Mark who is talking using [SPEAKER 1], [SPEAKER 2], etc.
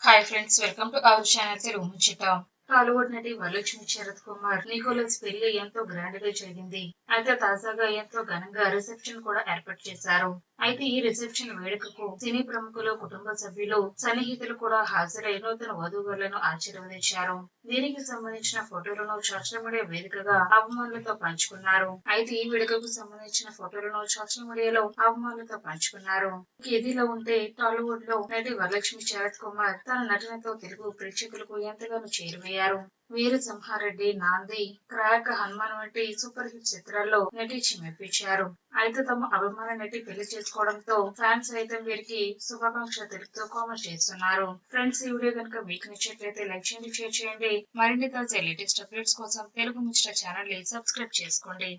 [SPEAKER 1] hi friends welcome to our channel Telugu ముచ్చట టాలీవుడ్ నటి Varalakshmi Sarath Kumar. Nicholas పెళ్ళి ఎంతో గ్రాండ్గా జరిగింది. అయితే తాజాగా ఎంతో ఘనంగా రిసెప్షన్ కూడా ఏర్పాటు చేశారు. అయితే ఈ రిసెప్షన్ వేడుకకు సినీ ప్రముఖులు కుటుంబ సభ్యులు సన్నిహితులు కూడా హాజరై నూతన వధువులను ఆశీర్వదించారు. దీనికి సంబంధించిన ఫోటోలను సోషల్ మీడియా వేదికగా అభిమానులతో పంచుకున్నారు. అయితే ఈ వేడుకకు సంబంధించిన ఫోటోలను సోషల్ మీడియాలో అభిమానులతో పంచుకున్నారు. ఇదిలో ఉంటే టాలీవుడ్లో నటి వరలక్ష్మి శరత్ కుమార్ తన నటనతో తెలుగు ప్రేక్షకులకు ఎంతగానో చేరువయ్యారు. వీర సింహారెడ్డి నాంది క్రాక్ హనుమాన్ వంటి సూపర్ హిట్ చిత్రాల్లో నటించి మెప్పించారు అయితే తమ అభిమాన నటి పెళ్ళి చేసుకోవడంతో ఫ్యాన్స్ అయితే వీరికి శుభాకాంక్షలు తెలుపుతూ కామెంట్ చేస్తున్నారు. ఫ్రెండ్స్ ఈ వీడియో కనుక మీకు నచ్చినట్లయితే లైక్ చేయండి షేర్ చేయండి. మరిన్ని తాజా లేటెస్ట్ అప్డేట్స్ కోసం తెలుగు మిస్టర్ ఛానల్ని సబ్స్క్రైబ్ చేసుకోండి.